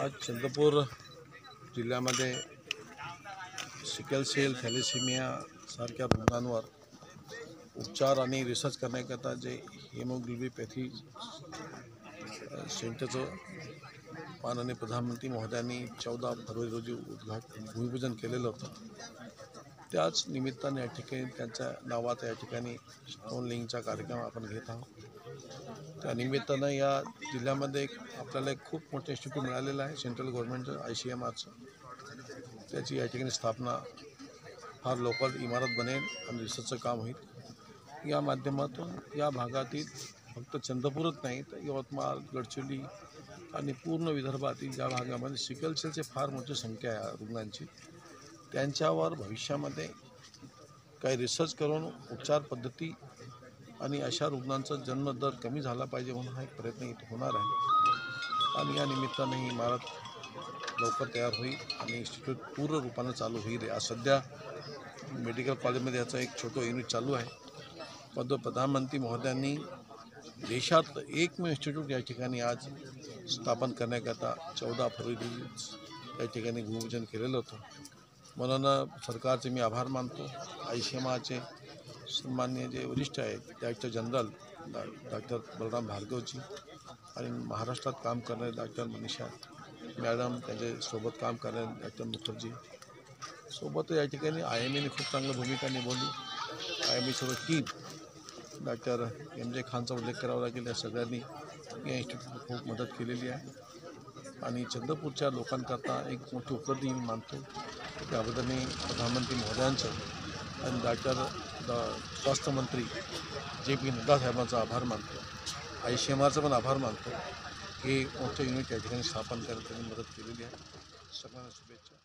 आज चंद्रपूर जिल्ह्यामध्ये sickle sale thalassaemia सारख्या रुग्णांवर उपचार आणि रिसर्च करण्याकरता जे हेमोग्लोबिपॅथी सेंटरचं माननीय प्रधानमंत्री महोदयांनी चौदा फरवरी रोजी उद्घाटन भूमिपूजन केलेलं होतं. त्याच निमित्ताने या ठिकाणी त्यांच्या नावाचा या ठिकाणी स्टोन लिंगचा कार्यक्रम आपण घेत आहोत. त्या निमित्तानं या जिल्ह्यामध्ये एक आपल्याला एक खूप मोठं इन्स्टिट्यूट मिळालेलं आहे सेंट्रल गव्हर्नमेंटचं आय सी एम आरचं त्याची या ठिकाणी स्थापना फार लोकल इमारत बनेल आणि रिसर्चचं काम होईल. या माध्यमातून या भागातील फक्त चंद्रपूरच नाही तर यवतमाळ गडचिरोली आणि पूर्ण विदर्भातील ज्या भागामध्ये सिकलसेलचे फार मोठी संख्या आहे रुग्णांची. त्यांच्यावर भविष्यामध्ये काही रिसर्च करून उपचार पद्धती आणि अशा रुग्णांचा जन्मदर कमी झाला पाहिजे म्हणून हा एक प्रयत्न इथे होणार आहे. आणि या निमित्ताने ही इमारत लवकर तयार होईल आणि इन्स्टिट्यूट पूर्ण रूपानं चालू होईल. आज सध्या मेडिकल कॉलेजमध्ये याचं एक छोटं युनिट चालू आहे. पण प्रधानमंत्री महोदयांनी देशात एकमेव इन्स्टिट्यूट या ठिकाणी आज स्थापन करण्याकरता चौदा फरवरी या ठिकाणी भूमिपूजन केलेलं होतं. म्हणून सरकारचे मी आभार मानतो. आय सी सन्मान्य जे वरिष्ठ आहेत डायरेक्टर जनरल डॉ डॉक्टर बलराम भार्गवजी आणि महाराष्ट्रात काम करणारे डॉक्टर मनीषा मॅडम त्यांच्यासोबत काम करणारे डॉक्टर मुखर्जी. सोबत या ठिकाणी आय एम एने खूप चांगली भूमिका निभावली. आय एम ए सर्व टीम डॉक्टर एम जे खानचा उल्लेख करावा लागेल. या सगळ्यांनी या इन्स्टिट्यूटला खूप मदत केलेली आहे. आणि चंद्रपूरच्या लोकांकरता एक मोठी उपलब्धी मी मानतो. त्याबद्दल मी प्रधानमंत्री महोदयांचं आणि डॉक्टर द स्वास्थ्य मंत्री जे पी नड्डा साहेबांचा आभार मानतो. आय सी एम आरचा पण आभार मानतो की मोठं युनिट या ठिकाणी स्थापन करायला त्यांनी मदत केलेली आहे. सगळ्यांना शुभेच्छा.